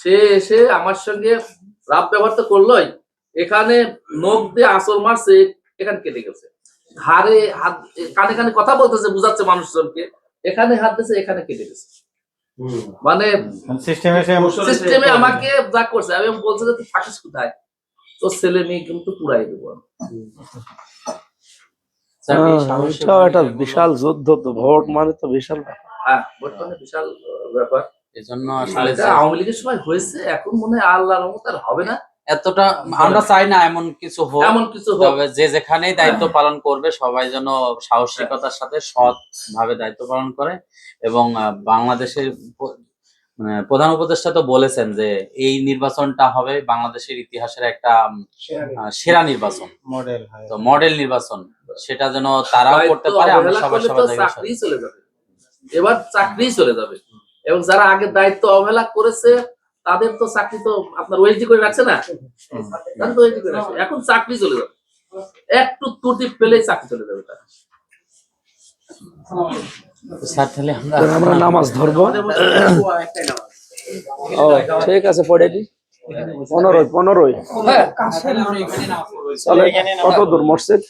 সে এসে আমার সঙ্গে রাব ব্যবহার তো করলোই। এখানে নখ দিয়ে আসল মারছে, এখানে কেটে গেছে। ঘাড়ে হাত কানে কানে কথা বলতেছে, বুঝাচ্ছে মানুষজনকে। এখানে হাত দিয়েছে, এখানে কেটে গেছে। মানে সিস্টেমে সিস্টেমে আমাকে যা করছে আমি বলছে যে তুই থাকিস কোথায়? তোর ছেলে মেয়ে কিন্তু পুরাই দেবো। আমি। এটাও একটা বিশাল যুদ্ধ তো ভোট মানে তো বিশাল ব্যাপার। হ্যাঁ বর্তমানে বিশাল ব্যাপার। এজন্য আসলে আওয়ামী লীগের সময় হয়েছে এখন মনে হয় আল্লাহর রহমত আর হবে না। এতটা আমরা চাই না এমন কিছু হোক এমন কিছু হোক। তবে যে যেখানেই দায়িত্ব পালন করবে সবাই যেন সাহসিকতার সাথে সৎ ভাবে দায়িত্ব পালন করে। এবং বাংলাদেশের মানে প্রধান উপদেষ্টা তো বলেছেন যে এই নির্বাচনটা হবে বাংলাদেশের ইতিহাসের একটা সেরা নির্বাচন। মডেল তো মডেল নির্বাচন সেটা যেন তারাও করতে পারে আমরা সবাই সবাই চাকরি চলে যাবে। এবার চাকরি চলে যাবে। এবং যারা আগে দায়িত্ব অবহেলা করেছে তাদের তো চাকরি তো আপনার ওয়েটি করে রাখছে না তাদের তো ওয়েটি করে রাখছে এখন চাকরি চলে যাবে একটু ত্রুটি পেলেই চাকরি চলে যাবে তার স্যার তাহলে আমরা নামাজ ধরবো ও ঠিক আছে পড়ে দি পনেরোই পনেরোই হ্যাঁ কত দূর মসজিদ